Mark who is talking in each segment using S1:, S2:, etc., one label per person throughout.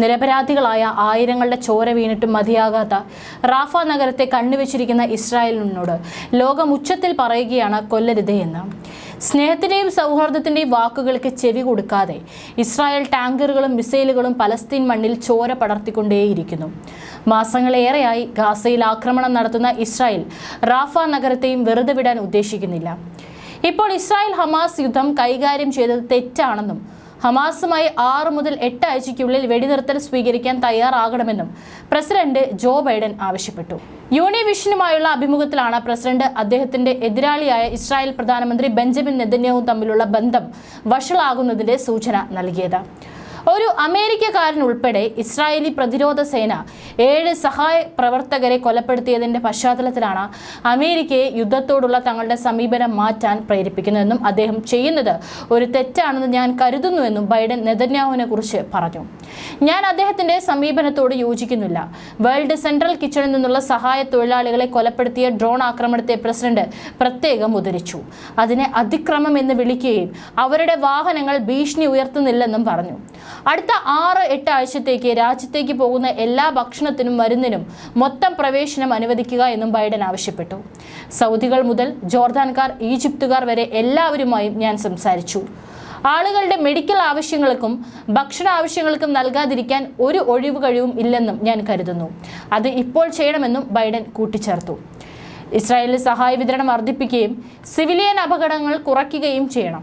S1: നിരപരാധികളായ ആയിരങ്ങളുടെ ചോര വീണിട്ടും മതിയാകാത്ത റാഫ നഗരത്തെ കണ്ണുവെച്ചിരിക്കുന്ന ഇസ്രായേലിനോട് ലോകം ഉച്ചത്തിൽ പറയുകയാണ് കൊല്ലരുത് എന്ന്. സൗഹാർദ്ദത്തിന്റെയും സൗഹാർദ്ദത്തിന്റെയും വാക്കുകൾക്ക് ചെവി കൊടുക്കാതെ ഇസ്രായേൽ ടാങ്കറുകളും മിസൈലുകളും പലസ്തീൻ മണ്ണിൽ ചോര പടർത്തിക്കൊണ്ടേയിരിക്കുന്നു. മാസങ്ങളേറെയായി ഗാസയിൽ ആക്രമണം നടത്തുന്ന ഇസ്രായേൽ റാഫ നഗരത്തെയും വെറുതെ വിടാൻ ഉദ്ദേശിക്കുന്നില്ല. ഇപ്പോൾ ഇസ്രായേൽ ഹമാസ് യുദ്ധം കൈകാര്യം ചെയ്തത് തെറ്റാണെന്നും ഹമാസുമായി ആറ് മുതൽ എട്ട് ആഴ്ചയ്ക്കുള്ളിൽ വെടിനിർത്തൽ സ്വീകരിക്കാൻ തയ്യാറാകണമെന്നും പ്രസിഡന്റ് ജോ ബൈഡൻ ആവശ്യപ്പെട്ടു. യൂണിവിഷനുമായുള്ള അഭിമുഖത്തിലാണ് പ്രസിഡന്റ് അദ്ദേഹത്തിന്റെ എതിരാളിയായ ഇസ്രായേൽ പ്രധാനമന്ത്രി ബെഞ്ചമിൻ നെതന്യാഹു തമ്മിലുള്ള ബന്ധം വഷളാകുന്നതിന്റെ സൂചന നൽകിയത്. ഒരു അമേരിക്കക്കാരൻ ഉൾപ്പെടെ ഇസ്രായേലി പ്രതിരോധ സേന ഏഴ് സഹായ പ്രവർത്തകരെ കൊലപ്പെടുത്തിയതിന്റെ പശ്ചാത്തലത്തിലാണ് അമേരിക്കയെ യുദ്ധത്തോടുള്ള തങ്ങളുടെ സമീപനം മാറ്റാൻ പ്രേരിപ്പിക്കുന്നതെന്നും അദ്ദേഹം ചെയ്യുന്നത് ഒരു തെറ്റാണെന്ന് ഞാൻ കരുതുന്നുവെന്നും ബൈഡൻ നെതന്യാഹുവിനെ കുറിച്ച് പറഞ്ഞു. ഞാൻ അദ്ദേഹത്തിന്റെ സമീപനത്തോട് യോജിക്കുന്നില്ല. വേൾഡ് സെൻട്രൽ കിച്ചണിൽ നിന്നുള്ള സഹായ തൊഴിലാളികളെ കൊലപ്പെടുത്തിയ ഡ്രോൺ ആക്രമണത്തെ പ്രസിഡന്റ് പ്രത്യേകം ഉദ്ധരിച്ചു. അതിനെ അതിക്രമം എന്ന് വിളിക്കുകയും അവരുടെ വാഹനങ്ങൾ ഭീഷണി ഉയർത്തുന്നില്ലെന്നും പറഞ്ഞു. അടുത്ത ആറ് എട്ട് ആഴ്ചത്തേക്ക് രാജ്യത്തേക്ക് പോകുന്ന എല്ലാ ഭക്ഷണത്തിനും മരുന്നിനും മൊത്തം പ്രവേശനം അനുവദിക്കുക എന്നും ബൈഡൻ ആവശ്യപ്പെട്ടു. സൗദികൾ മുതൽ ജോർദാൻകാർ ഈജിപ്തുകാർ വരെ എല്ലാവരുമായും ഞാൻ സംസാരിച്ചു. ആളുകളുടെ മെഡിക്കൽ ആവശ്യങ്ങൾക്കും ഭക്ഷണ ആവശ്യങ്ങൾക്കും നൽകാതിരിക്കാൻ ഒരു ഒഴിവ് കഴിവും ഇല്ലെന്നും ഞാൻ കരുതുന്നു. അത് ഇപ്പോൾ ചെയ്യണമെന്നും ബൈഡൻ കൂട്ടിച്ചേർത്തു. ഇസ്രായേലിൽ സഹായ വിതരണം വർദ്ധിപ്പിക്കുകയും സിവിലിയൻ അപകടങ്ങൾ കുറയ്ക്കുകയും ചെയ്യണം.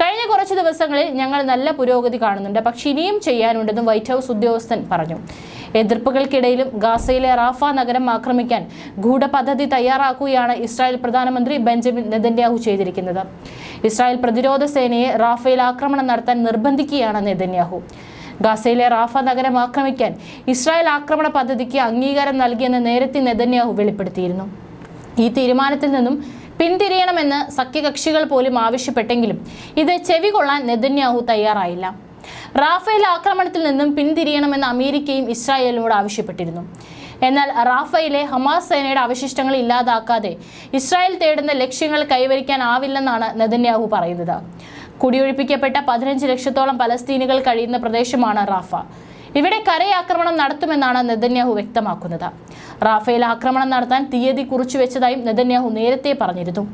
S1: കഴിഞ്ഞ കുറച്ച് ദിവസങ്ങളിൽ ഞങ്ങൾ നല്ല പുരോഗതി കാണുന്നുണ്ട്. പക്ഷെ ഇനിയും ചെയ്യാനുണ്ടെന്നും വൈറ്റ് ഹൗസ് ഉദ്യോഗസ്ഥൻ പറഞ്ഞു. എതിർപ്പുകൾക്കിടയിലും ഗാസയിലെ റാഫ നഗരം ആക്രമിക്കാൻ ഗൂഢപദ്ധതി തയ്യാറാക്കുകയാണ് ഇസ്രായേൽ പ്രധാനമന്ത്രി ബെഞ്ചമിൻ നെതന്യാഹു ചെയ്തിരിക്കുന്നത്. ഇസ്രായേൽ പ്രതിരോധ സേനയെ റാഫയിൽ ആക്രമണം നടത്താൻ നിർബന്ധിക്കുകയാണ് നെതന്യാഹു. ഗാസയിലെ റാഫ നഗരം ആക്രമിക്കാൻ ഇസ്രായേൽ ആക്രമണ പദ്ധതിക്ക് അംഗീകാരം നൽകിയെന്ന് നേരത്തെ നെതന്യാഹു വെളിപ്പെടുത്തിയിരുന്നു. ഈ തീരുമാനത്തിൽ നിന്നും പിന്തിരിയണമെന്ന് സഖ്യകക്ഷികൾ പോലും ആവശ്യപ്പെട്ടെങ്കിലും ഇത് ചെവി കൊള്ളാൻ നെതന്യാഹു തയ്യാറായില്ല. റാഫേൽ ആക്രമണത്തിൽ നിന്നും പിന്തിരിയണമെന്ന് അമേരിക്കയും ഇസ്രായേലിനോട് ആവശ്യപ്പെട്ടിരുന്നു. എന്നാൽ റാഫയിലെ ഹമാസ് സേനയുടെ അവശിഷ്ടങ്ങൾ ഇല്ലാതാക്കാതെ ഇസ്രായേൽ തേടുന്ന ലക്ഷ്യങ്ങൾ കൈവരിക്കാനാവില്ലെന്നാണ് നെതന്യാഹു പറയുന്നത്. കുടിയൊഴിപ്പിക്കപ്പെട്ട പതിനഞ്ച് ലക്ഷത്തോളം പലസ്തീനികൾ കഴിയുന്ന പ്രദേശമാണ് റാഫ. ഇവിടെ കരയാക്രമണം നടത്തുമെന്നാണ് നെതന്യാഹു വ്യക്തമാക്കുന്നത്. റാഫേൽ ആക്രമണം നടത്താൻ തീയതി കുറിച്ചു വെച്ചതായും നെതന്യാഹു നേരത്തെ പറഞ്ഞിരുന്നു.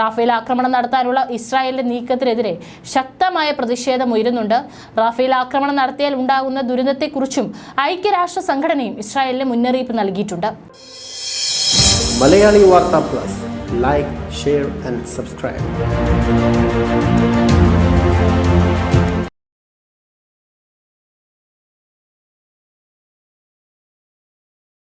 S1: റാഫേൽ ആക്രമണം നടത്താനുള്ള ഇസ്രായേലിന്റെ നീക്കത്തിനെതിരെ ശക്തമായ പ്രതിഷേധം ഉയരുന്നുണ്ട്. റാഫേൽ ആക്രമണം നടത്തിയാൽ ഉണ്ടാകുന്ന ദുരിതത്തെക്കുറിച്ചും ഐക്യരാഷ്ട്ര സംഘടനയും ഇസ്രായേലിന് മുന്നറിയിപ്പ് നൽകിയിട്ടുണ്ട്.
S2: മലയാളി വാർത്താ plus. Like share and subscribe.